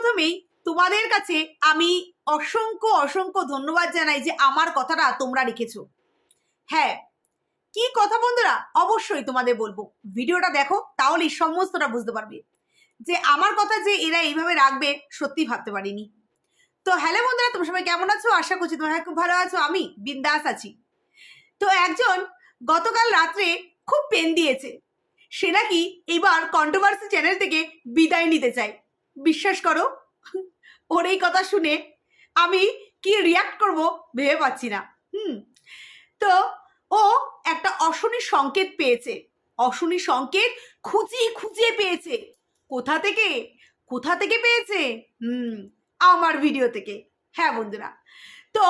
প্রথমেই তোমাদের কাছে আমি অসংখ্য অসংখ্য ধন্যবাদ জানাই যে আমার কথাটা তোমরা রেখেছো হ্যাঁ কি কথা বন্ধুরা? অবশ্যই তোমাদের বলব। ভিডিওটা দেখো তাহলেই সমস্তটা বুঝতে পারবে। যে আমার কথা যে এরা এইভাবে রাখবে সত্যি ভাবতে পারিনি। তো হ্যালো বন্ধুরা, তোমরা সবাই কেমন আছো? আশা করছি তোমরা খুব ভালো আছো। আমি বিন্দাস আছি। তো একজন গতকাল রাত্রে খুব পেন দিয়েছে। সে নাকি এবার কন্ট্রোভার্সি চ্যানেল থেকে বিদায় নিতে চায়। বিশ্বাস করো, ওর এই কথা শুনে আমি কি রিয়াক্ট করব ভেবে পাচ্ছি না। হুম, তো ও একটা অশনি সংকেত পেয়েছে। অশনি সংকেত খুঁজিয়ে খুঁজিয়ে পেয়েছে। কোথা থেকে? কোথা থেকে পেয়েছে? হুম, আমার ভিডিও থেকে। হ্যাঁ বন্ধুরা, তো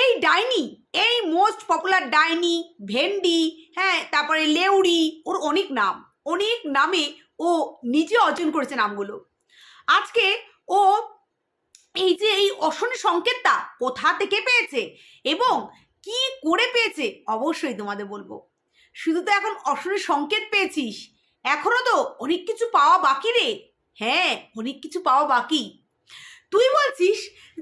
এই ডাইনি, এই মোস্ট পপুলার ডাইনি, ভেন্ডি হ্যাঁ তারপরে লেউড়ি, ওর অনেক নাম। অনেক নামে ও নিজে অর্জন করেছে নামগুলো। আজকে ও এই যে এই অশনি সংকেতটা কোথা থেকে পেয়েছে এবং কি করে পেয়েছে অবশ্যই তোমাদের বলব। শুধু তো এখন অশনি সংকেত পেয়েছিস, এখনও তো অনেক কিছু পাওয়া বাকি রে। হ্যাঁ অনেক কিছু পাওয়া বাকি। তুই বলছিস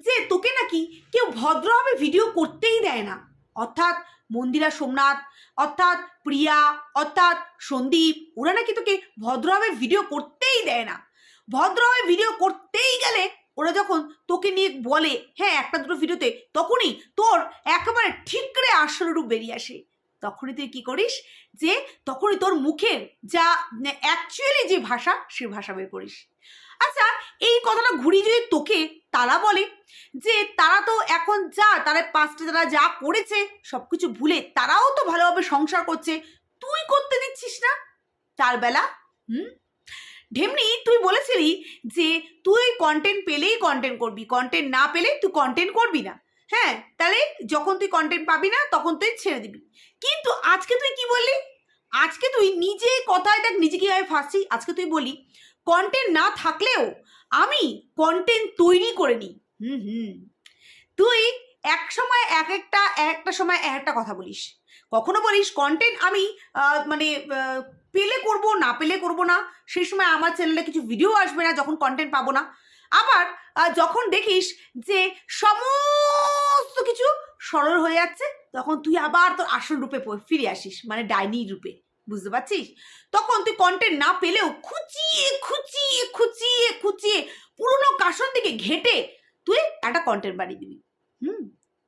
যে তোকে নাকি কেউ ভদ্রভাবে ভিডিও করতেই দেয় না। অর্থাৎ মন্দিরা সোমনাথ, অর্থাৎ প্রিয়া, অর্থাৎ সন্দীপ, ওরা নাকি তোকে ভদ্রভাবে ভিডিও করতেই দেয় না। ভদ্রভাবে ভিডিও করতেই গেলে ওরা যখন তোকে নিয়ে বলে হ্যাঁ একটা দুটো ভিডিওতে তখনই তোর একেবারে ঠিকরে আসল রূপ বেরিয়ে আসে। তখনই তুই কি করিস যে, তখনই তোর মুখের যা অ্যাকচুয়ালি যে ভাষা, সে ভাষা বের করিস। আচ্ছা এই কথাটা ঘুরিয়ে যদি তোকে তারা বলে যে, তারা তো এখন যা, তারা পাঁচটা, তারা যা করেছে সব কিছু ভুলে তারাও তো ভালোভাবে সংসার করছে, তুই করতে দিচ্ছিস না? তার বেলা, হুম ঢেমনি তুই বলেছিলি যে তুই কন্টেন্ট পেলেই কন্টেন্ট করবি কন্টেন্ট না পেলে তুই কন্টেন্ট করবি না। হ্যাঁ তাহলে যখন তুই কন্টেন্ট পাবি না, তখন তুই ছেড়ে দিবি। কিন্তু আজকে তুই কি বললি? আজকে তুই নিজে কথায় দেখ, নিজে কীভাবে ফাঁসছি? আজকে তুই বলি কন্টেন্ট না থাকলেও আমি কন্টেন্ট তৈরি করে নিই। হুম হুম। তুই এক সময় এক একটা এক একটা সময় এক একটা কথা বলিস। কখনো বলিস কন্টেন্ট আমি মানে পেলে করব, না পেলে করব না, সেই সময় আমার চ্যানেলে কিছু ভিডিও আসবে না, যখন কন্টেন্ট পাবো না। আবার যখন দেখিস যে সমস্ত কিছু সরল হয়ে যাচ্ছে, তখন তুই আবার তোর আসল রূপে ফিরে আসিস মানে ডাইনি রূপে, বুঝতে পারছিস? তখন তুই কন্টেন্ট না পেলেও খুঁচিয়ে খুঁচিয়ে খুঁচিয়ে খুঁচিয়ে পুরোনো কাসন থেকে ঘেটে তুই একটা কন্টেন্ট বানিয়ে দিবি। হুম?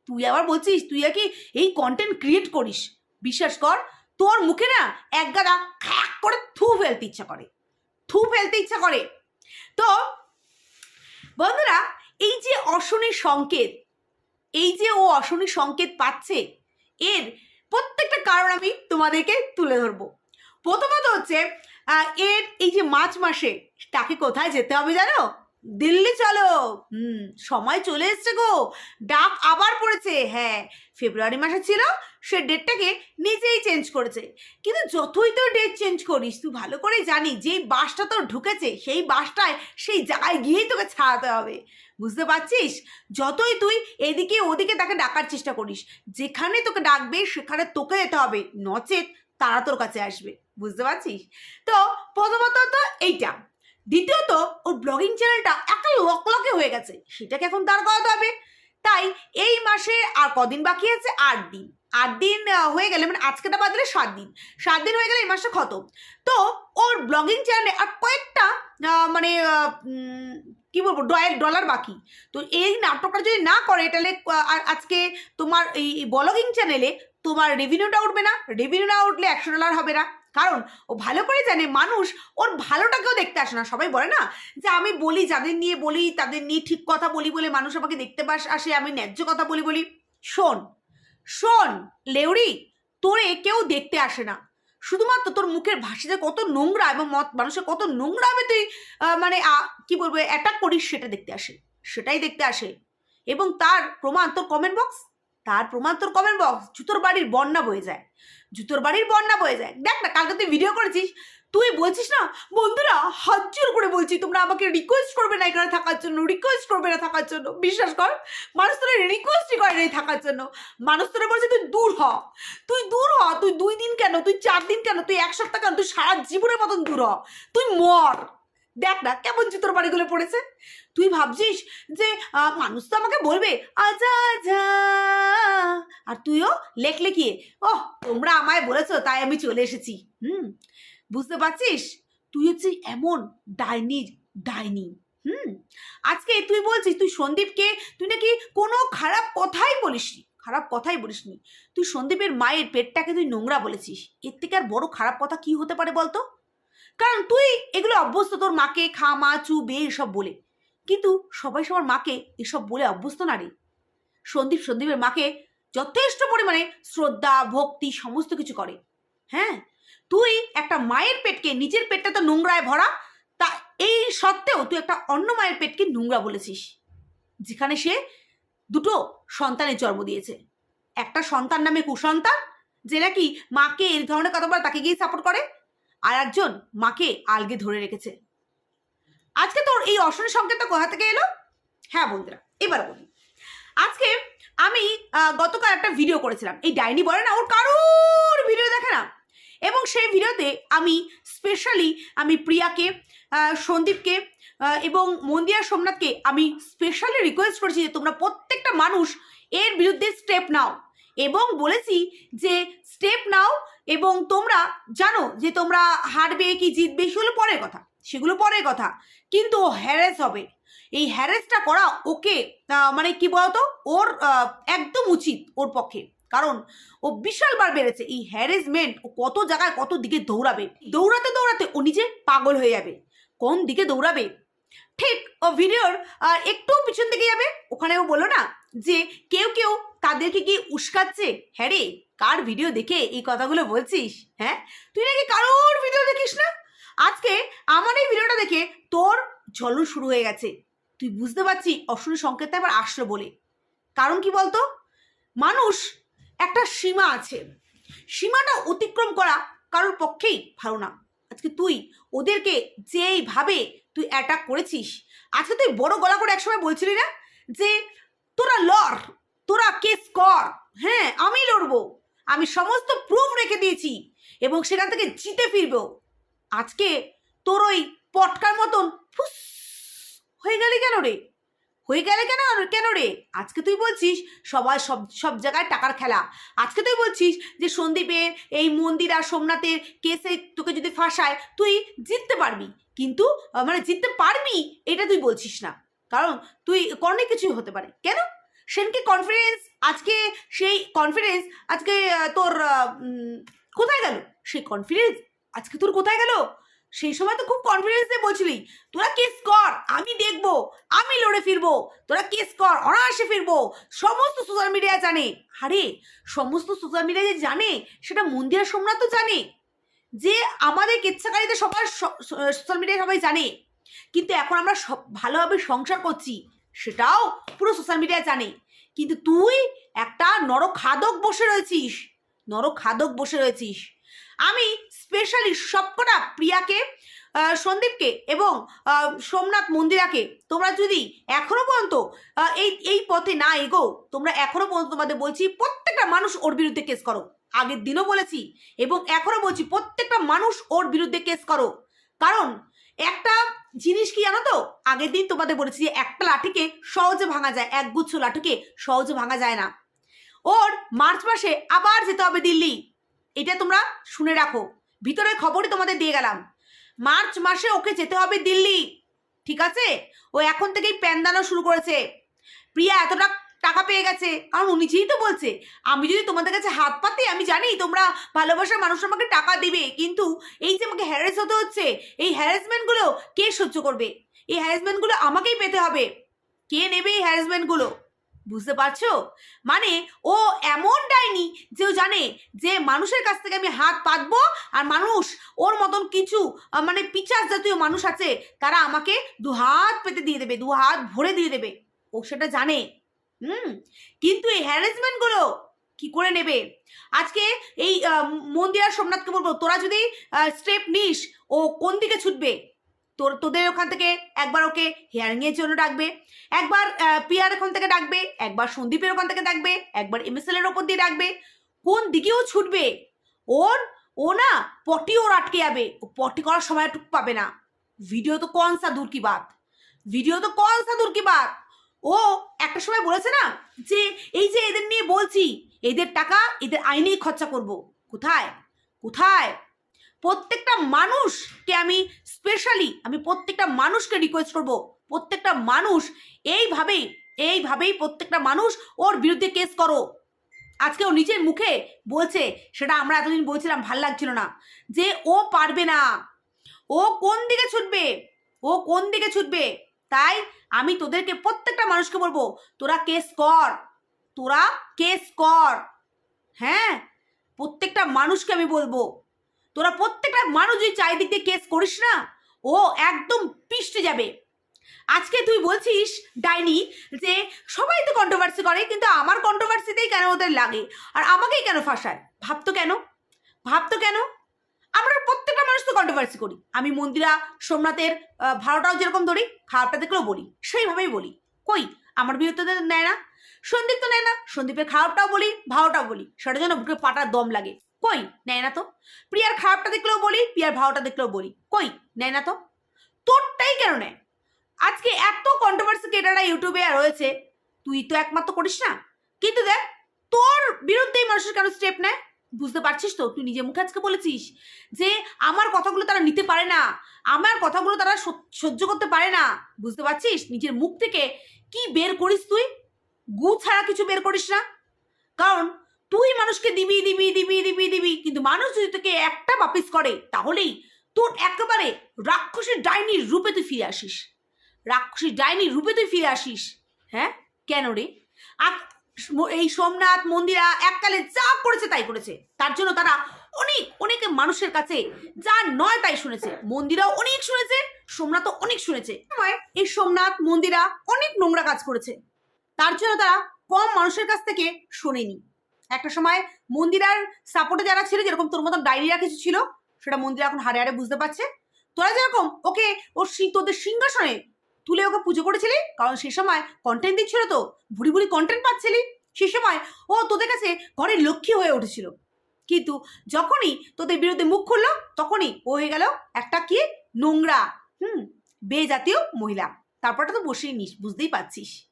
তুই আবার বলছিস, তুই আর কি এই কন্টেন্ট ক্রিয়েট করিস। বিশ্বাস কর তোর মুখে না এক গাদা খ্যাক করে থু ফেলতে ইচ্ছা করে। থু ফেলতে ইচ্ছা করে। তো বন্ধুরা, এই যে অশনি সংকেত, এই যে ও অশনি সংকেত পাচ্ছে, এর প্রত্যেকটা কারণ আমি তোমাদেরকে তুলে ধরবো। প্রথমত হচ্ছে এর এই যে মার্চ মাসে তাকে কোথায় যেতে হবে জানো? দিল্লি চলো। হুম, সময় চলে এসছে গো। ডাক আবার পড়েছে। হ্যাঁ ফেব্রুয়ারি মাসে ছিল, সে ডেটটাকে নিজেই চেঞ্জ করেছে। কিন্তু যতই তোর ডেট চেঞ্জ করিস, তুই ভালো করে জানি, যেই বাসটা তোর ঢুকেছে, সেই বাসটায়, সেই জায়গায় গিয়েই তোকে ছাড়াতে হবে। বুঝতে পারছিস? যতই তুই এদিকে ওদিকে তাকে ডাকার চেষ্টা করিস, যেখানে তোকে ডাকবে, সেখানে তোকে যেতে হবে। নচেত তারা তোর কাছে আসবে। বুঝতে পারছিস? তো প্রথমত তো এইটা। দ্বিতীয়ত, ওর ব্লগিং চ্যানেলটা একটা লক লকে হয়ে গেছে। সেটাকে এখন দাঁড় করাতে হবে। তাই এই মাসে আর কদিন বাকি আছে? আট দিন। আট দিন হয়ে গেলে মানে আজকেটা বাদ দিলে সাত দিন। সাত দিন হয়ে গেলে এই মাসটা খতম। তো ওর ব্লগিং চ্যানেলে আর কয়েকটা মানে কি বলব ডয়ের ডলার বাকি। তো এই নাটকটা যদি না করে, তাহলে আজকে তোমার এই ব্লগিং চ্যানেলে তোমার রেভিনিউটা উঠবে না। রেভিনিউ না উঠলে একশো ডলার হবে না। কারণ ও ভালো করে জানে, মানুষ ওর ভালোটাকেও দেখতে আসে না। সবাই বলে না যে আমি বলি, যাদের নিয়ে বলি, তাদের নিয়ে ঠিক কথা বলি বলে মানুষ আমাকে দেখতে পাস আসে, আমি ন্যায্য কথা বলি বলি। শোন শোন, লেউড়ি, তোরে কেউ দেখতে আসে না। শুধুমাত্র তোর মুখের ভাষাতে কত নোংরা এবং মত- মানুষের কত নোংরা হবে তুই মানে কি বলব অ্যাটাক করিস সেটা দেখতে আসে, সেটাই দেখতে আসে। এবং তার প্রমাণ তোর কমেন্ট বক্স তার প্রমাণ তোর কমেন্ট বক্স জুতোর বাড়ির বন্যা বয়ে যায়। জুতোর বাড়ির বন্যা বয়ে যায়। দেখ না, কালকে তুই ভিডিও করেছিস, তুই বলছিস না, বন্ধুরা হাত জোর করে বলছি, তোমরা আমাকে রিকোয়েস্ট করবে না এখানে থাকার জন্য রিকোয়েস্ট করবে না থাকার জন্য। বিশ্বাস কর, মানুষ তোরা রিকোয়েস্টই করে না থাকার জন্য। মানুষ তোরা বলছে, তুই দূর হ, তুই দূর হ, তুই দুই দিন কেন, তুই চার দিন কেন, তুই এক সপ্তাহ কেন, তুই সারা জীবনের মতন দূর হ, তুই মর। দেখ না, কেমন জুতোর বাড়িগুলো পড়েছে? তুই ভাবছিস যে মানুষ তো আমাকে বলবে, আজা আজা। আর তুইও লেখ লেখিয়ে, ওহ, তোমরা আমায় বলেছ, তাই আমি চলে এসেছি। হুম, বুঝতে পারছিস? তুই হচ্ছে এমন ডাইনির ডাইনি, হুম? আজকে তুই বলছিস, তুই সন্দীপকে, তুই নাকি কোনো খারাপ কথাই বলিসনি খারাপ কথাই বলিসনি তুই সন্দীপের মায়ের পেটটাকে তুই নোংরা বলেছিস। এর থেকে আর বড় খারাপ কথা কি হতে পারে বলতো? কারণ তুই এগুলো অভ্যস্ত, তোর মাকে খা, মা, চু, বে, এসব বলে। কিন্তু সবাই সবার মাকে এসব বলে অভ্যস্ত না রে। সন্দীপ সন্দীপের মাকে যথেষ্ট পরিমাণে শ্রদ্ধা, ভক্তি সমস্ত কিছু করে। হ্যাঁ? তুই একটা মায়ের পেটকে নিজের পেটটা তো নোংরায় ভরা, তা এই সত্ত্বেও তুই একটা অন্য মায়ের পেটকে নোংরা বলেছিস। যেখানে সে দুটো সন্তানের জন্ম দিয়েছে। একটা সন্তান নামে কুসন্তান, যে নাকি মাকে এই ধরনের কথা বলে তাকে গিয়ে সাপোর্ট করে। আর একজন মাকে আলগে ধরে রেখেছে। আজকে তোর এই অশনি সংকেতটা কোথা থেকে এলো? হ্যাঁ বন্ধুরা, এবার বলি। আজকে আমি গতকাল একটা ভিডিও করেছিলাম। এই ডাইনি বলে না, ওর কারোর ভিডিও দেখে না। এবং সেই ভিডিওতে আমি স্পেশালি আমি প্রিয়াকে সন্দীপকে এবং মন্দিরা সোমনাথকে আমি স্পেশালি রিকোয়েস্ট করেছি যে তোমরা প্রত্যেকটা মানুষ এর বিরুদ্ধে স্টেপ নাও। এবং বলেছি যে স্টেপ নাও এবং তোমরা জানো যে তোমরা হারবে কি জিতবে সেগুলো পরের কথা, সেগুলো পরের কথা। কিন্তু ও হ্যারেস হবে। এই হ্যারেসটা করা ওকে মানে কি বলতো? ওর একদম উচিত ওর পক্ষে। কারণ ও বিশালবার বেড়েছে এই হ্যারেসমেন্ট ও কত জায়গায় কত দিকে দৌড়াবে। দৌড়াতে দৌড়াতে ও নিজে পাগল হয়ে যাবে। কোন দিকে দৌড়াবে? ঠিক ও ভিডিওর একটু পিছন দিকে যাবে। ওখানে ও বলল না যে কেউ কেউ তাদেরকে কি উস্কাচ্ছে? হ্যাঁ রে, কার ভিডিও দেখে এই কথাগুলো বলছিস? হ্যাঁ? তুই নাকি কারোর ভিডিও দেখিস না? আজকে আমার এই ভিডিওটা দেখে তোর জ্বলন শুরু হয়ে গেছে। তুই বুঝতে পারছি অশুনি সংকেতটা এবার আসলো বলে। কারণ কি বলতো? মানুষ একটা সীমা আছে। সীমাটা অতিক্রম করা কারোর পক্ষেই ভালো না। আজকে তুই ওদেরকে যেইভাবে তুই অ্যাটাক করেছিস, আজকে তুই বড় গলা করে একসময় বলছিলি না যে তোরা লড় তোরা কেস কর। হ্যাঁ আমি লড়বো। আমি সমস্ত প্রুফ রেখে দিয়েছি এবং সেখান থেকে জিতে ফিরবো। আজকে তোর ওই পটকার মতন ফুস, হয়ে গেলি কেন রে? হয়ে গেলে কেন কেন রে? আজকে তুই বলছিস সবাই সব সব জায়গায় টাকার খেলা। আজকে তুই বলছিস যে সন্দীপের, এই মন্দির আর সোমনাথের কেসে তোকে যদি ফাঁসায়, তুই জিততে পারবি। কিন্তু মানে জিততে পারবি, এটা তুই বলছিস না। কারণ তুই, অনেক কিছুই হতে পারে। কেন? সেনকে কনফিডেন্স আজকে সেই কনফিডেন্স আজকে তোর কোথায় গেল? সেই কনফিডেন্স আজকে তোর কোথায় গেল? সেই সময় তো খুব কনফিডেন্স দিয়ে বলছিলি, তোরা কেস কর, আমি দেখব, আমি লড়ে ফিরবো, তোরা কেস কর, অনায়াসে ফিরবো। সমস্ত সোশ্যাল মিডিয়া জানে। আরে, সমস্ত সোশ্যাল মিডিয়া যে জানে, সেটা মন্দিরা সোমনাথ তো জানে। যে আমাদের কেচ্ছাকারীতে সবার সোশ্যাল মিডিয়ায় সবাই জানে। কিন্তু এখন আমরা সব, ভালোভাবে সংসার করছি। সেটাও পুরো সোশ্যাল মিডিয়া জানে কিন্তু তুই একটা নরখাদক বসে রয়েছিস, নরখাদক বসে রয়েছিস। আমি স্পেশালি সবকটা প্রিয়াকে সন্দীপকে এবং সোমনাথ মন্দিরাকে, তোমরা যদি এখনও পর্যন্ত এই এই পথে না এগো, তোমরা এখনও পর্যন্ত তোমাদের বলছি প্রত্যেকটা মানুষ ওর বিরুদ্ধে কেস করো। আগের দিনও বলেছি এবং এখনও বলছি প্রত্যেকটা মানুষ ওর বিরুদ্ধে কেস করো। কারণ একটা জিনিস কি জানো তো? আগের দিন তোমাদের বলেছি যে একটা লাঠিকে সহজে ভাঙা যায়, একগুচ্ছ লাঠিকে সহজে ভাঙা যায় না। ওর মার্চ মাসে আবার যেতে হবে দিল্লি। এটা তোমরা শুনে রাখো। ভিতরের খবরই তোমাদের দিয়ে গেলাম। মার্চ মাসে ওকে যেতে হবে দিল্লি। ঠিক আছে? ও এখন থেকেই প্যান শুরু করেছে। প্রিয়া এতটা টাকা পেয়ে গেছে। কারণ ও নিজেই তো বলছে, আমি যদি তোমাদের কাছে হাত পাতি, আমি জানি তোমরা ভালোবাসার মানুষ আমাকে টাকা দিবে। কিন্তু এই যে আমাকে হ্যারাস হতে হচ্ছে, এই হ্যারাসমেন্টগুলো কে সহ্য করবে? এই হ্যারাসমেন্টগুলো আমাকেই পেতে হবে। কে নেবে এই হ্যারাসমেন্টগুলো বুঝতে পারছ? মানে ও এমন ডাইনি যে ও জানে যে মানুষের কাছ থেকে আমি হাত পাতবো আর মানুষ ওর মতন কিছু মানে পিচাস জাতীয় মানুষ আছে, তারা আমাকে দু হাত পেতে দিয়ে দেবে, দু হাত ভরে দিয়ে দেবে। ও সেটা জানে। হুম, কিন্তু এই হ্যারাসমেন্টগুলো কি করে নেবে? আজকে এই মন্দির সোমনাথকে বলব, তোরা যদি স্টেপ নিস, ও কোন দিকে ছুটবে? তোর, তোদের ওখান থেকে একবার ওকে হেয়ারিং এর জন্য ডাকবে, একবার পিয়ার ওখান থেকে ডাকবে, একবার সন্দীপের ওখান থেকে ডাকবে, একবার এমএসএল এর ওপর দিয়ে ডাকবে, কোন দিকেও ছুটবে? ওর, ও না পটি ওর আটকে যাবে, ও পটি করার সময় টুক পাবে না। ভিডিও তো কন সা দূর কি বাত? ভিডিও তো কনসা দূর কি বাত? ও একটা সময় বলেছে না যে এই যে এদের নিয়ে বলছি, এদের টাকা এদের আইনেই খরচা করব। কোথায়? কোথায়? প্রত্যেকটা মানুষকে আমি স্পেশালি আমি প্রত্যেকটা মানুষকে রিকোয়েস্ট করব। প্রত্যেকটা মানুষ এইভাবেই এইভাবেই প্রত্যেকটা মানুষ ওর বিরুদ্ধে কেস করো। আজকে ও নিজের মুখে বলছে, সেটা আমরা এতদিন বলছিলাম, ভালো লাগছিল না, যে ও পারবে না। ও কোন দিকে ছুটবে? ও কোন দিকে ছুটবে? তাই আমি তোদেরকে প্রত্যেকটা মানুষকে বলব, তোরা কেস কর, তোরা কেস কর। হ্যাঁ? প্রত্যেকটা মানুষকে আমি বলব। তোরা প্রত্যেকটা মানুষ যদি চারিদিক দিয়ে কেস করিস না, ও একদম পিষ্টে যাবে। আজকে তুই বলছিস, ডাইনি, যে সবাই তো কন্ট্রোভার্সি করে, কিন্তু আমার কন্ট্রোভার্সিতেই কেন ওদের লাগে? আর আমাকেই কেন ফাঁসায়? ভাবতো কেন? ভাবতো কেন? আমরা প্রত্যেকটা মানুষ তো কন্ট্রোভার্সি করি। আমি মন্দিরা, সোমনাথের ভাড়াটাও যেরকম ধরি, খারাপটা দেখলেও বলি, সেইভাবেই বলি। কই? আমার বিরুদ্ধে নেয় না। সন্দীপ তো নেয় না। সন্দীপের খারাপটাও বলি ভাওটাও বলি। সেটার জন্য বুকে পাটার দম লাগে। কই? নেয় না তো। প্রিয়ার খারাপটা দেখলেও বলি, প্রিয়ার ভাওটা দেখলেও বলি। কই? নেয় না তো। তোরটাই কেন নেয়? আজকে এত কন্ট্রোভার্সি কেটারা ইউটিউবে রয়েছে, তুই তো একমাত্র করিস না। কিন্তু দেখ, তোর বিরুদ্ধেই মানুষের কেন স্টেপ নেয়? বুঝতে পারছিস তো? তুই নিজে মুখে আজকে বলেছিস যে আমার কথাগুলো তারা নিতে পারে না। আমার কথাগুলো তারা সহ্য- করতে পারে না। বুঝতে পারছিস? নিজের মুখ থেকে কি বের করিস তুই? গু ছাড়া কিছু বের করিস না। কারণ তুই মানুষকে দিবি দিবি দিবি দিবি দিবি, কিন্তু মানুষ যদি তোকে একটা বাপিস করে, তাহলেই তোর একেবারে রাক্ষসের ডাইনির রূপে তুই ফিরে আসিস। রাক্ষসী ডাইনির রূপে তুই ফিরে আসিস। হ্যাঁ? কেন রে? এই সোমনাথ মন্দিরা এককালে যা করেছে তাই করেছে। তার জন্য তারা অনেক অনেক মানুষের কাছে যা নয় তাই শুনেছে। মন্দিরাও অনেক শুনেছে, সোমনাথও অনেক শুনেছে। এই সোমনাথ মন্দিরা অনেক নোংরা কাজ করেছে। তার জন্য তারা কম মানুষের কাছ থেকে শোনেনি। একটা সময় মন্দিরার সাপোর্টে যারা ছিল, যেরকম তোর মতন ডায়রিয়া কিছু ছিল, সেটা মন্দিরা এখন হারে হারে বুঝতে পারছে। তোরা যেরকম ওকে ওর তোদের সিংহাসনে তুলে ওকে পুজো করেছিলি? কারণ সে সময় কন্টেন্ট দিচ্ছিল তো। ভুড়ি ভুড়ি কন্টেন্ট পাচ্ছিলি? সে সময় ও তোদের কাছে ঘরের লক্ষ্মী হয়ে উঠেছিল। কিন্তু যখনই তোদের বিরুদ্ধে মুখ খুললো, তখনই ও হয়ে গেল একটা কি? নোংরা, হুম বে জাতীয় মহিলা। তারপরটা তো বসেই নিস, বুঝতেই পারছিস।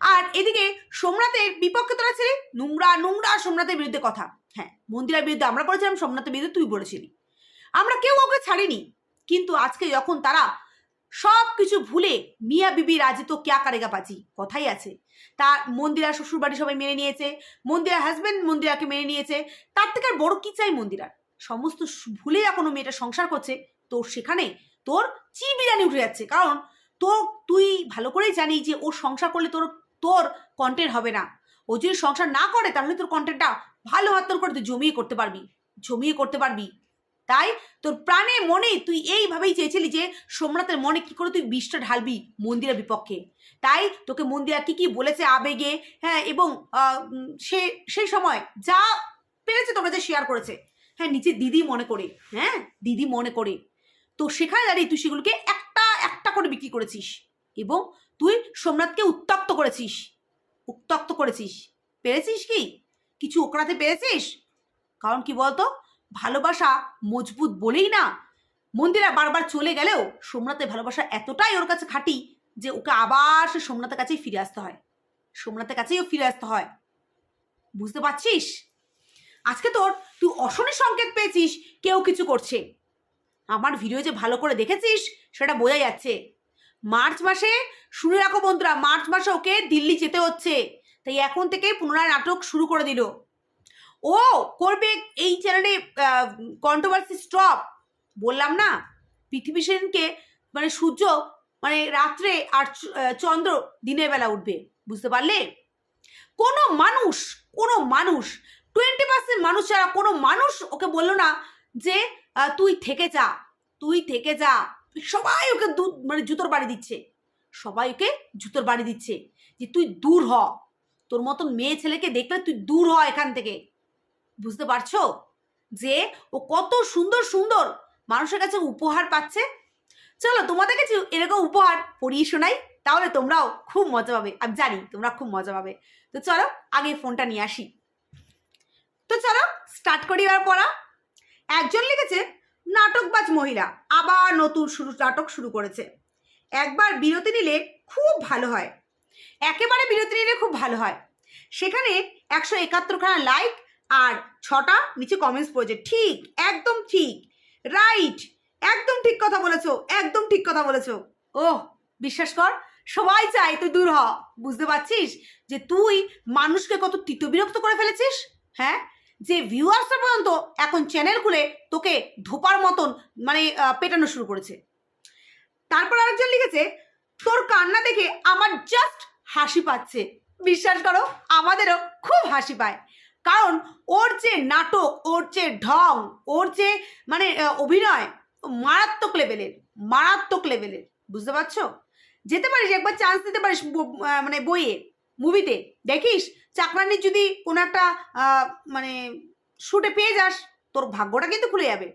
আর এদিকে সোমনাথের বিপক্ষে তোরা ছিলি? নোংরা নোংরা সোমনাথের বিরুদ্ধে কথা। হ্যাঁ মন্দিরের বিরুদ্ধে আমরা করেছিলাম, সোমনাথের বিরুদ্ধে তুই বলেছিলি। আমরা কেউ ওকে ছাড়িনি। কিন্তু আজকে যখন তারা সব কিছু ভুলে মিয়া বিবি রাজি তো ক্যা কারেগা পাজি কথাই আছে। তার মন্দিরা শ্বশুর বাড়ি সবাই মেনে নিয়েছে, মন্দিরা হাজবেন্ড মন্দিরাকে মেনে নিয়েছে, তার থেকে আর বড় কি চাই মন্দিরার? সমস্ত ভুলে এখনও মেয়েটা সংসার করছে, তোর সেখানে তোর চি বিরিয়ানি উঠে যাচ্ছে। কারণ তোর, তুই ভালো করেই জানি যে ও সংসার করলে তোর তোর কন্টেন্ট হবে না। ও যদি সংসার না করে, তাহলে তোর কন্টেন্টটা ভালো হাতর করে তুই জমিয়ে করতে পারবি। জমিয়ে করতে পারবি। তাই তোর প্রাণে মনে তুই এইভাবেই চেয়েছিলি যে সোমনাথের মনে কি করে তুই বিষটা ঢালবি মন্দিরের বিপক্ষে। তাই তোকে মন্দিরা কি কি বলেছে আবেগে হ্যাঁ এবং সে, সেই সময় যা পেরেছে তোমরা যে শেয়ার করেছে। হ্যাঁ নিচে দিদি মনে করে হ্যাঁ দিদি মনে করে। তো সেখানে দাঁড়িয়ে তুই সেগুলোকে একটা একটা করে বিক্রি করেছিস এবং তুই সোমনাথকে উত্তক্ত করেছিস। উত্তক্ত করেছিস। পেরেছিস কি? কিছু ওকড়াতে পেরেছিস? কারণ কি বলতো? ভালোবাসা মজবুত বলেই না। মন্দিরা বারবার চলে গেলেও সোমনাথের ভালোবাসা এতটাই ওর কাছে খাঁটি যে ওকে আবার সে সোমনাথের কাছেই ফিরে আসতে হয়। সোমনাথের কাছেই ও ফিরে আসতে হয়। বুঝতে পারছিস? আজকে তোর তুই অশনির সংকেত পেয়েছিস, কেউ কিছু করছে। আমার ভিডিও যে ভালো করে দেখেছিস, সেটা বোঝা যাচ্ছে। মার্চ মাসে, শুনে রাখো বন্ধুরা, মার্চ মাসে ওকে দিল্লি যেতে হচ্ছে। তাই এখন থেকে পুনরায় নাটক শুরু করে দিল। ও, করবে এই চ্যানেলে কন্ট্রোভার্সি স্টপ বললাম না, পৃথিবী সেনকে মানে সূর্য মানে রাত্রে আর চন্দ্র দিনের বেলা উঠবে, বুঝতে পারলে? কোনো মানুষ কোনো মানুষ টোয়েন্টি পার্সেন্ট মানুষ ছাড়া কোনো মানুষ ওকে বলল না যে তুই থেকে যা, তুই থেকে যা। সবাই ওকে দু- মানে জুতোর বাড়ি দিচ্ছে। সবাই ওকে জুতোর বাড়ি দিচ্ছে যে, তুই দূর হ। তোর মতন মেয়ে ছেলেকে দেখলে তুই দূর হ এখান থেকে। বুঝতে পারছ? যে ও কত সুন্দর সুন্দর মানুষের কাছে উপহার পাচ্ছে। চলো, তোমাদের কাছে এরকম উপহার পড়িয়ে শোনাই, তাহলে তোমরাও খুব মজা পাবে। আমি জানি তোমরা খুব মজা পাবে। তো চলো, আগে ফোনটা নিয়ে আসি। তো চলো স্টার্ট করি এবার পড়া। একজন লিখেছে, নাটকবাজ মহিলা, আবার নতুন শুরু, নাটক শুরু করেছে। একবার বিরতি নিলে খুব ভালো হয়। একেবারে বিরতি নিলে খুব ভালো হয়। সেখানে একশো একাত্তরখানা লাইক আর ছটা নিচে কমেন্টস পড়েছে। ঠিক, একদম ঠিক। রাইট একদম ঠিক কথা বলেছ, একদম ঠিক কথা বলেছ। ওহ, বিশ্বাস কর, সবাই চায় তুই দূর হ। বুঝতে পারছিস? যে তুই মানুষকে কত তিত বিরক্ত করে ফেলেছিস? হ্যাঁ? যে ভিউয়ার্সরা পর্যন্ত এখন চ্যানেল খুলে তোকে ধোপার মতন মানে পেটানো শুরু করেছে। তারপর আরেকজন লিখেছে, তোর কান্না দেখে আমার জাস্ট হাসি পাচ্ছে। বিশ্বাস করো, আমাদেরও খুব হাসি পায়। কারণ ওর যে নাটক, ওর যে ঢং, ওর যে মানে অভিনয়, মারাত্মক লেভেলের মারাত্মক লেভেলের বুঝতে পারছ? যেতে পারিস, একবার চান্স দিতে পারিস মানে বইয়ে মুভিতে দেখিস চাকরানির যদি কোনো একটা মানে শুটে পেয়ে যাস, তোর ভাগ্যটা কিন্তু খুলে যাবে।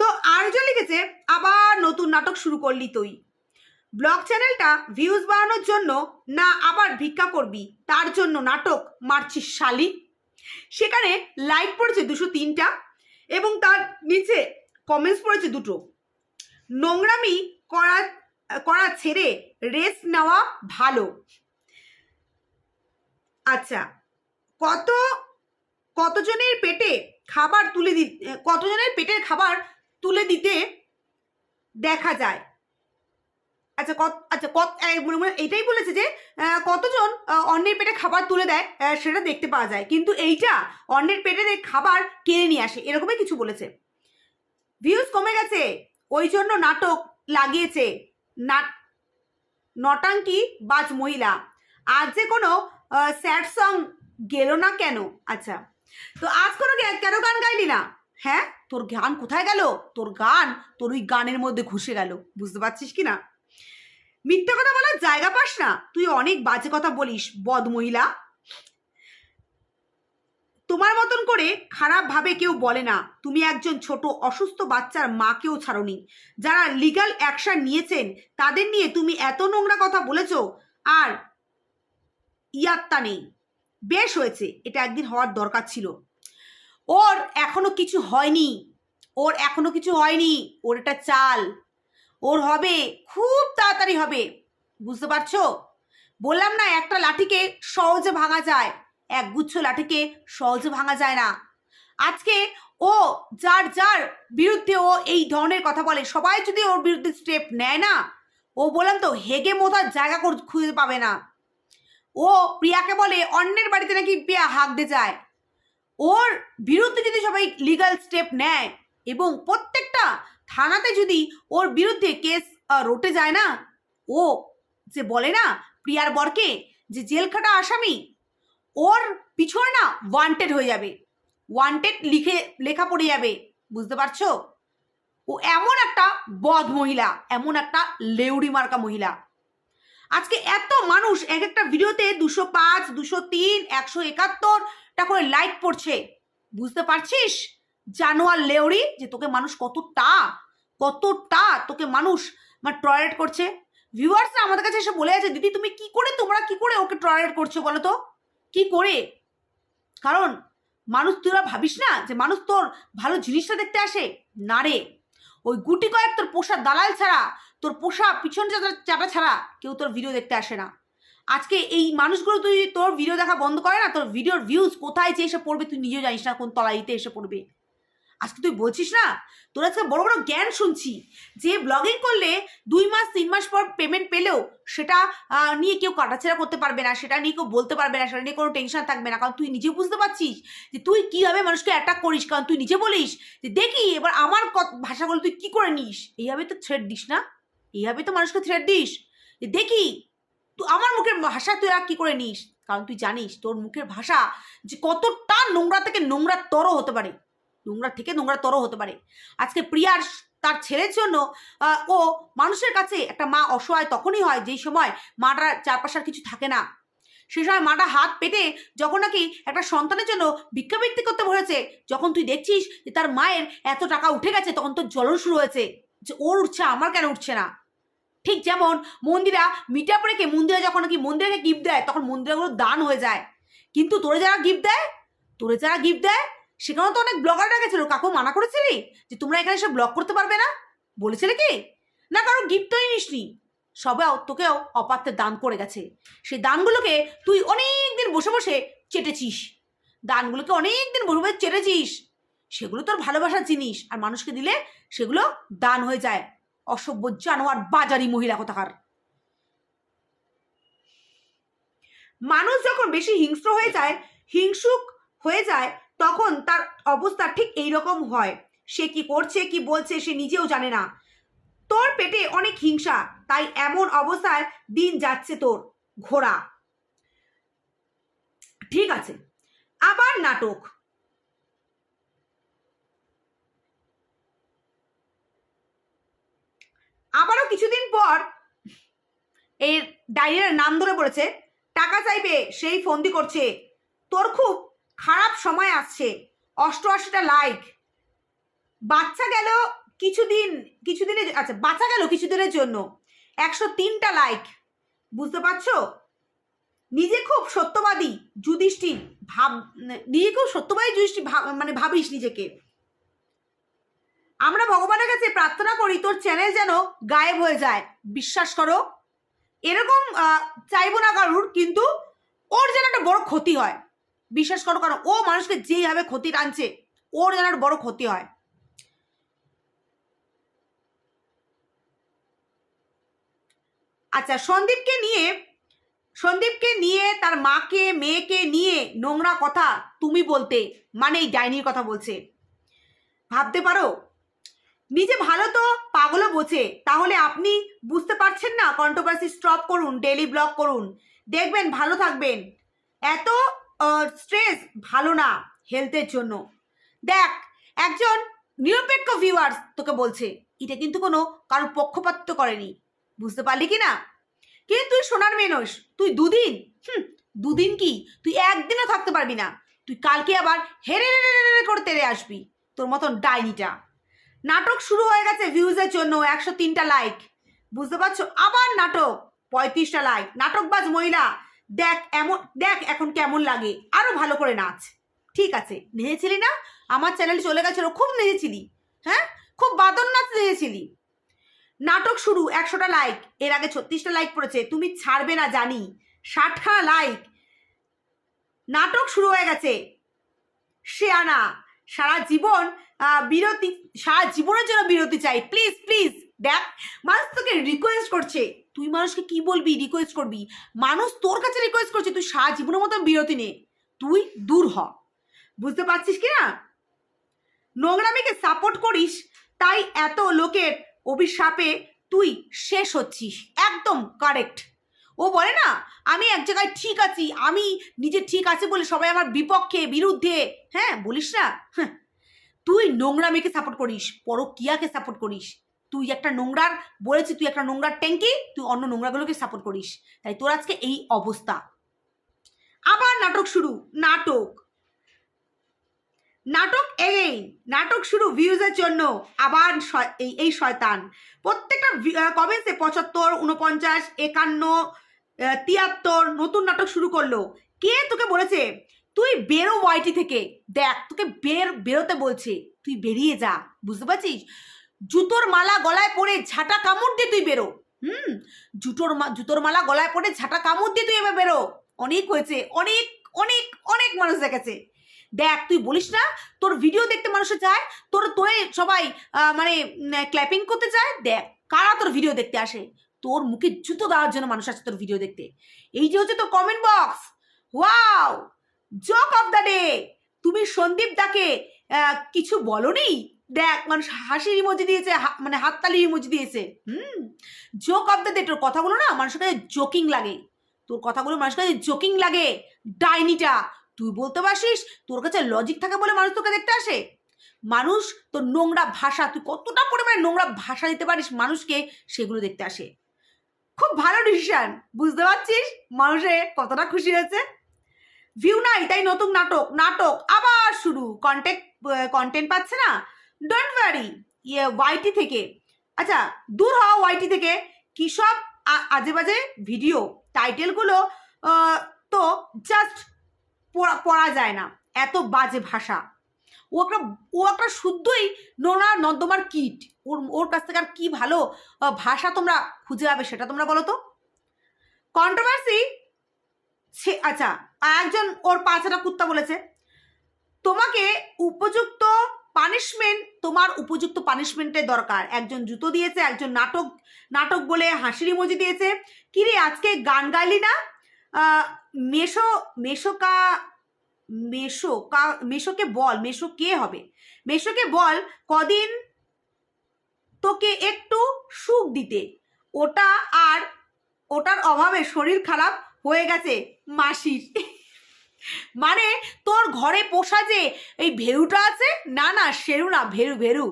তো আরেকজন লিখেছে, আবার নতুন নাটক শুরু করলি তুই। ব্লগ চ্যানেলটা ভিউজ বাড়ানোর জন্য না আবার ভিক্ষা করবি, তার জন্য নাটক মারছিস শালি। সেখানে লাইক পড়েছে দুশো তিনটা এবং তার নিচে কমেন্টস পড়েছে দুটো। নোংরামি করা করা ছেড়ে রেস্ট নেওয়া ভালো। আচ্ছা কত, কতজনের পেটে খাবার তুলে দি, কতজনের পেটের খাবার তুলে দিতে দেখা যায়? আচ্ছা কত আচ্ছা কত এটাই বলেছে যে কতজন অন্যের পেটে খাবার তুলে দেয় সেটা দেখতে পাওয়া যায়। কিন্তু এইটা অন্যের পেটে খাবার কিনে নিয়ে আসে, এরকমই কিছু বলেছে। ভিউজ কমে গেছে, ওই জন্য নাটক লাগিয়েছে নাট, নটাঙ্কি বাজ মহিলা। আজ যে কোনো স্যাড সং গেল না কেন? আচ্ছা তো আজ কোনো কেন গান গাইলি না? হ্যাঁ তোর গান কোথায় গেল? তোর গান, তোর ওই গানের মধ্যে ঘুষে গেল। বুঝতে পারছিস কি না? মিথ্যে কথা বলার জায়গা পাস না। তুই অনেক বাজে কথা বলিস, বদ মহিলা। তোমার মতন করে খারাপ ভাবে কেউ বলে না। তুমি একজন ছোট, অসুস্থ বাচ্চার মাকেও ছাড়নি। যারা লিগ্যাল অ্যাকশন নিয়েছেন, তাদের নিয়ে তুমি এত নোংরা কথা বলেছ, আর ইয়াত্তা নেই। বেশ হয়েছে, এটা একদিন হওয়ার দরকার ছিল। ওর এখনও কিছু হয়নি। ওর এখনও কিছু হয়নি। ওর এটা চাল। ওর হবে, খুব তাড়াতাড়ি হবে। বুঝতে পারছ? বললাম না, একটা লাঠিকে সহজে ভাঙা যায়। এক গুচ্ছ লাঠিকে সহজে ভাঙা যায় না। আজকে ও, যার যার বিরুদ্ধে ও এই ধরনের কথা বলে, সবাই যদি ওর বিরুদ্ধে স্টেপ নেয় না, ও বললাম তো, হেগে মোতার জায়গা খুঁজে পাবে না। ও প্রিয়াকে বলে, অন্যের বাড়িতে নাকি প্রিয়া হাঁকতে যায়। ওর বিরুদ্ধে যদি সবাই লিগাল স্টেপ নেয়, এবং প্রত্যেকটা থানাতে যদি ওর বিরুদ্ধে কেস রটে যায় না, ও যে বলে না প্রিয়ার বরকে যে জেল খাটা আসামি, ওর পিছনে না ওয়ান্টেড হয়ে যাবে। ওয়ান্টেড লিখে, লেখা পড়ে যাবে, বুঝতে পারছ? ও এমন একটা বদ মহিলা, এমন একটা লেউড়ি মার্কা মহিলা। আজকে এত মানুষ এক একটা ভিডিওতে দুশো পাঁচ, দুশো তিন, একশো একাত্তরটা করে লাইক পড়ছে, বুঝতে পারছিস? জানোয়ার লেউড়ি যে তোকে মানুষ কতটা কতটা তোকে মানুষ মানে টয়লেট করছে। ভিউয়ার্সরা আমাদের কাছে এসে বলে আছে, দিদি, তুমি কি করে, তোমরা কি করে ওকে টয়লেট করছ বলো তো? কি করে? কারণ মানুষ তোরা ভাবিস না যে মানুষ তোর ভালো জিনিসটা দেখতে আসে? না রে। ওই গুটি কয়েক তোর পোষা দালাল ছাড়া, তোর পোষা পিছন চাটা ছাড়া কেউ তোর ভিডিও দেখতে আসে না। আজকে এই মানুষগুলো তুই তোর ভিডিও দেখা বন্ধ করে না, তোর ভিডিওর ভিউজ কোথায় যে এসে পড়বে তুই নিজেও জানিস না কোন তলাইতে এসে পড়বে। আজকে তুই বলছিস না? তোর আজকে বড় বড় জ্ঞান শুনছি। যে ব্লগিং করলে দুই মাস, তিন মাস পর পেমেন্ট পেলেও সেটা নিয়ে কেউ কাটাছেড়া করতে পারবে না, সেটা নিয়ে কেউ বলতে পারবে না, সেটা নিয়ে কোনো টেনশন থাকবে না। কারণ তুই নিজে বুঝতে পারছিস যে তুই কীভাবে মানুষকে অ্যাটাক করিস। কারণ তুই নিজে বলিস যে, দেখি, এবার আমার ভাষাগুলো তুই কি করে নিস? এইভাবে তো থ্রেড দিস না? এইভাবে তো মানুষকে থ্রেড দিস? যে, দেখি তুই আমার মুখের ভাষা তুই আর কী করে নিস? কারণ তুই জানিস তোর মুখের ভাষা যে কতটা নোংরা থেকে নোংরা তর হতে পারে। নোংরা থেকে নোংরা তর হতে পারে। আজকে প্রিয়ার তার ছেলের জন্য ও মানুষের কাছে একটা মা অসহায় তখনই হয় যেই সময় মাটার চারপাশে আর কিছু থাকে না। সে সময় মাটা হাত পেতে যখন নাকি একটা সন্তানের জন্য ভিক্ষাবৃত্তি করতে বলেছে, যখন তুই দেখছিস যে তার মায়ের এত টাকা উঠে গেছে, তখন তোর জ্বলন শুরু হয়েছে। যে ওর উঠছে, আমার কেন উঠছে না? ঠিক যেমন মন্দিরা মিট রেখে মন্দিরা যখন নাকি মন্দিরাকে গিফট দেয়, তখন মন্দিরাগুলো দান হয়ে যায়। কিন্তু তোরে যারা গিফট দেয়, তোরে যারা গিফট দেয় সেখানেও তো অনেক ব্লগাররা গেছিল কাকু মানা করেছিলি? যে তোমরা এখানে এসে ব্লগ করতে পারবে না? বলেছিলে কি? না, কারও গিফটই নিসনি। সবে তোকেও অপাত্রে দান করে গেছে। সেই দানগুলোকে তুই অনেক দিন বসে বসে চেটেছিস। দানগুলোকে অনেক দিন বসে বসে চেটেছিস। সেগুলো তোর ভালোবাসার জিনিস আর মানুষকে দিলে সেগুলো দান হয়ে যায়। অসভ্য জানোয়ার, বাজারি মহিলা কোথাকার। মানুষ যখন বেশি হিংস্র হয়ে যায়, হিংসুক হয়ে যায় তখন তার অবস্থা ঠিক এই রকম হয়। সে কি করছে, কি বলছে, সে নিজেও জানে না। তোর পেটে অনেক হিংসা, তাই এমন অবস্থায় দিন যাচ্ছে তোর ঘোড়া। ঠিক আছে, আবার নাটক। আবারও কিছুদিন পর এই ডাইরির নাম ধরে পড়েছে, টাকা চাইবে, সেই ফন্দি করছে। তোর খুব খারাপ সময় আসছে। অষ্টআশিটা লাইক বাচ্চা গেল কিছুদিন, কিছুদিনের আচ্ছা বাচ্চা গেল কিছুদিনের জন্য। একশো তিনটা লাইক বুঝতে পারছ? নিজে খুব সত্যবাদী, যুধিষ্ঠির ভাব নিজে খুব সত্যবাদী, যুধিষ্ঠির মানে ভাবিস নিজেকে। আমরা ভগবানের কাছে প্রার্থনা করি, তোর চ্যানেল যেন গায়েব হয়ে যায়। বিশ্বাস করো। এরকম চাইব না কারুর, কিন্তু ওর যেন একটা বড় ক্ষতি হয়। বিশ্বাস করো, কারণ ও মানুষকে যেইভাবে ক্ষতি টানছে, ওর যেন বড় ক্ষতি হয়। আচ্ছা সন্দীপকে নিয়ে সন্দীপকে নিয়ে, তার মাকে, মেয়েকে নিয়ে নোংরা কথা তুমি বলতে মানে এই ডাইনির কথা বলছে। ভাবতে পারো? নিজে ভালো তো, পাগলও বোঝে। তাহলে আপনি বুঝতে পারছেন না? কন্ট্রোভার্সি স্টপ করুন ডেলি ব্লগ করুন। দেখবেন, ভালো থাকবেন। এত স্ট্রেস ভালো না হেলথের জন্য। দেখ, একজন নিরপেক্ষ ভিউয়ার্স তোকে বলছে, এটা কিন্তু কোনো কারোর পক্ষপাত করেনি। বুঝতে পারলি কি না? কিন্তু তুই সোনার মেনস, তুই দুদিন, হুম, দুদিন কি? তুই একদিনও থাকতে পারবি না। তুই কালকে আবার হেরে হেরে হেরে করে তেরে আসবি। তোর মতন ডাইনিটা। নাটক শুরু হয়ে গেছে ভিউজের জন্য, একশো তিনটা লাইক বুঝতে পারছ? আবার নাটক, পঁয়ত্রিশটা লাইক নাটকবাজ মহিলা দেখ এমন, দেখ এখন কেমন লাগে আরও ভালো করে নাচ। ঠিক আছে, নেচেছিলি না? আমার চ্যানেল চলে গেছিল খুব নেচেছিলি হ্যাঁ? খুব বাদন নাচ নেচেছিলি। নাটক শুরু, একশোটা লাইক এর আগে ছত্রিশটা লাইক পড়েছে, তুমি ছাড়বে না জানি। ষাটখানা লাইক নাটক শুরু হয়ে গেছে। শেয়ানা, সারা জীবন বিরতি, সারা জীবনের জন্য বিরতি চাই। প্লিজ প্লিজ দেখ মানুষ তোকে রিকোয়েস্ট করছে। তুই মানুষকে কি বলবি? রিকোয়েস্ট করবি। মানুষ তোর কাছে রিকোয়েস্ট করছে তুই সারা জীবনের মতো বিরতি নে। তুই দূর হ। বুঝতে পারছিস কি না? নোংরামিকে সাপোর্ট করিস তাই এত লোকের অভিশাপে তুই শেষ হচ্ছিস। একদম কারেক্ট ও বলে না আমি এক জায়গায় ঠিক আছি আমি নিজে ঠিক আছে বলে সবাই আমার বিপক্ষে বিরুদ্ধে। হ্যাঁ বলিস না? হ্যাঁ, তুই নোংরামিকে সাপোর্ট করিস পরকিয়াকে সাপোর্ট করিস। তুই একটা নোংরার, বলেছি তুই একটা নোংরার ট্যাঙ্কি, তুই অন্য নোংরাগুলোকে সাপোর্ট করিস। তাই তোর আজকে এই অবস্থা। আবার নাটক শুরু, নাটক। নাটক এগেইন নাটক শুরু ভিউজের জন্য। আবার এই এই শয়তান। প্রত্যেকটা কমেন্টসে পঁচাত্তর উনপঞ্চাশ একান্ন তিয়াত্তর নতুন নাটক শুরু করল। কে তোকে বলেছে? তুই বেরো ওয়াইটি থেকে। দেখ, তোকে বের, বেরোতে বলছে। তুই বেরিয়ে যা। বুঝতে পারছিস? জুতোর মালা গলায় পরে ঝাঁটা কামড় দিয়ে তুই বেরো। হুম? জুতোর মা জুতোর মালা গলায় পরে ঝাঁটা কামড় দিয়ে তুই এবার বেরো। অনেক হয়েছে, অনেক অনেক অনেক মানুষ দেখেছে। দেখ, তুই বলিস না, তোর ভিডিও দেখতে মানুষে চায়, তোর, তোরে সবাই মানে ক্ল্যাপিং করতে চায়। দেখ, কারা তোর ভিডিও দেখতে আসে? তোর মুখে জুতো দেওয়ার জন্য মানুষ আসে তোর ভিডিও দেখতে। এই যে হচ্ছে তোর comment box wow joke of the day তুমি সন্দীপ দাকে কিছু বলনি? দেখ, মানুষ হাসির ইমোজি দিয়েছে মানে হাততালির ইমোজি দিয়েছে। হুম? জোক অফ দ্য ডে তোর কথাগুলো না মানুষের কাছে জোকিং লাগে। তোর কথাগুলো মানুষের কাছে জোকিং লাগে। ডাইনিটা, তুই বলতে পারছিস, তোর কাছে লজিক থাকে বলে মানুষ তোকে দেখতে আসে? মানুষ তোর নোংরা ভাষা, তুই কতটা পরিমাণে নোংরা ভাষা দিতে পারিস মানুষকে, সেগুলো দেখতে আসে। খুব ভালো ডিসিশন বুঝতে পারছিস? মানুষে কতটা খুশি হয়েছে? ভিউ নাই, তাই নতুন নাটক নাটক আবার শুরু। কন্টেন্ট কন্টেন্ট পাচ্ছে না। ডোন্ট ওয়ারি ইয়ে ওয়াইটি থেকে। আচ্ছা দূর হওয়া ওয়াইটি থেকে। কী সব আজে বাজে ভিডিও টাইটেলগুলো তো জাস্ট পড়া যায় না। এত বাজে ভাষা। ও একটা ও একটা শুদ্ধই নোনা নর্দমার কিট। ওর ওর কাছ থেকে আর কী ভালো ভাষা তোমরা খুঁজে পাবে সেটা তোমরা বলো তো? কন্ট্রোভার্সি সে আচ্ছা একজন ওর পাঁচটা কুত্তা বলেছে। তোমাকে উপযুক্ত পানিশমেন্ট তোমার উপযুক্ত পানিশমেন্টের দরকার। একজন জুতো দিয়েছে, একজন নাটক নাটক বলে হাসির ইমোজি দিয়েছে। কিরে, আজকে গান গাইলি না? মেশো, মেশোকা মেশো কা মেশোকে বল, মেশো কে হবে? মেশোকে বল, কদিন তোকে একটু সুখ দিতে। ওটা আর, ওটার অভাবে শরীর খারাপ হয়ে গেছে, মাসির। মানে তোর ঘরে পোষা যে এই ভেরুটা আছে, না না, সেরু না, ভেরু ভেরু।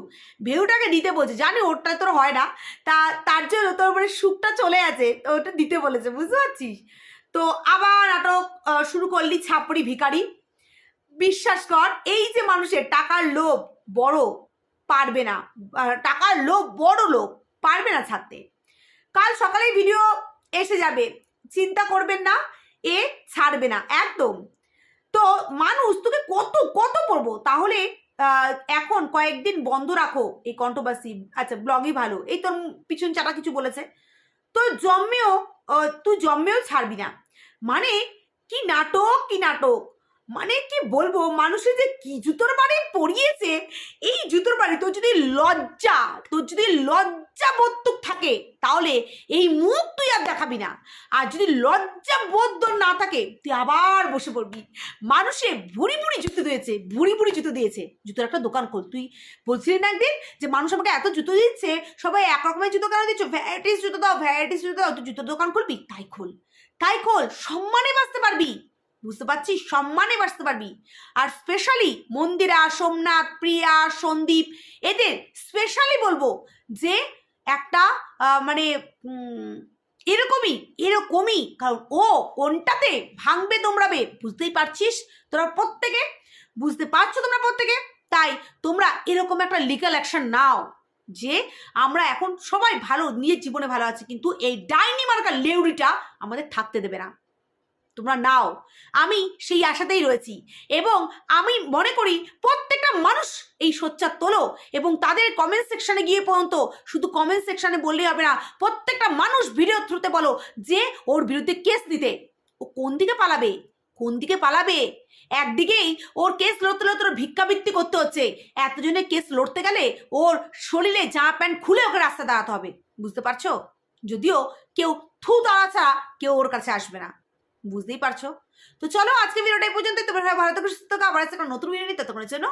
ভেরুটাকে দিতে বলছে। জানি ওটা তোর হয় না। তা, তার জন্য তোর মানে সুখটা চলে আছে। তো ওটা দিতে বলেছে, বুঝতে পারছিস? তো আবার নাটক শুরু করলি ছাপড়ি ভিখারি। বিশ্বাস কর, এই যে মানুষের টাকার লোভ বড় পারবে না। টাকার লোভ বড় লোভ পারবে না ছাড়তে। কাল সকালেই ভিডিও এসে যাবে। চিন্তা করবেন না, এ ছাড়বে না, একদম। তো মানুষ, তোকে কত কত পড়ব তাহলে এখন কয়েকদিন বন্ধ রাখো এই কন্ট্রোভার্সি আচ্ছা ব্লগই ভালো। এই তোর পিছন চাটা কিছু বলেছে। তো জন্মেও তুই জন্মেও ছাড়বি না। মানে কি নাটক কি নাটক? মানে কি বলব? মানুষের যে কি জুতোর বাড়ি পড়িয়েছে এই জুতোর বাড়ি তোর যদি লজ্জা, তোর যদি লজ্জা বোধ থাকে, তাহলে এই মুখ তুই আর দেখাবি না। আর যদি লজ্জা বোধ না থাকে, তুই আবার বসে পড়বি। মানুষে ভুড়ি ভুড়ি জুতো দিয়েছে ভুড়ি ভুড়ি জুতো দিয়েছে। জুতোর একটা দোকান খোল। তুই বলছিলি না একদিন যে মানুষ আমাকে এত জুতো দিচ্ছে, সবাই এক রকমের জুতো কেন দিচ্ছ? ভ্যারাইটিস জুতো দাও ভ্যারাইটিস জুতো দাও, তুই জুতোর দোকান খুলবি? তাই খোল। তাই খোল। সম্মানে বাঁচতে পারবি। বুঝতে পারছিস? সম্মানে বাঁচতে পারবি। আর স্পেশালি মন্দিরা, সোমনাথ, প্রিয়া, সন্দীপ, এদের স্পেশালি বলব যে একটা মানে এরকমই এরকমই, কারণ ও কোনটাতে ভাঙবে তোমরাবে বুঝতেই পারছিস? তোরা প্রত্যেকে, বুঝতে পারছ তোমরা প্রত্যেকে? তাই তোমরা এরকম একটা লিগাল অ্যাকশন নাও, যে আমরা এখন সবাই ভালো, নিজের জীবনে ভালো আছি, কিন্তু এই ডাইনি মার্কার লেউরিটা আমাদের থাকতে দেবে না। তোমরা নাও। আমি সেই আশাতেই রয়েছি এবং আমি মনে করি প্রত্যেকটা মানুষ এই সোচ্চার তোলো এবং তাদের কমেন্ট সেকশানে গিয়ে পর্যন্ত শুধু কমেন্ট সেকশানে বললেই হবে না, প্রত্যেকটা মানুষ ভিডিও থ্রুতে বলো যে ওর বিরুদ্ধে কেস দিতে ও কোন দিকে পালাবে? কোন দিকে পালাবে? একদিকেই ওর কেস লড়তে লড়তে ওর ভিক্ষাবৃত্তি করতে হচ্ছে। এতজনের কেস লড়তে গেলে ওর শরীরে জামা প্যান্ট খুলে ওকে রাস্তা দাঁড়াতে হবে। বুঝতে পারছ? যদিও কেউ থু দাঁড়া ছাড়া কেউ ওর কাছে আসবে না। বুঝতেই পারছ? তো চলো আজকে ভিডিওটা এই পর্যন্ত তোমরা ভালো থাকো, সুস্থ থাকো, আবার একটা নতুন ভিডিও নিতে। তোমার জন্য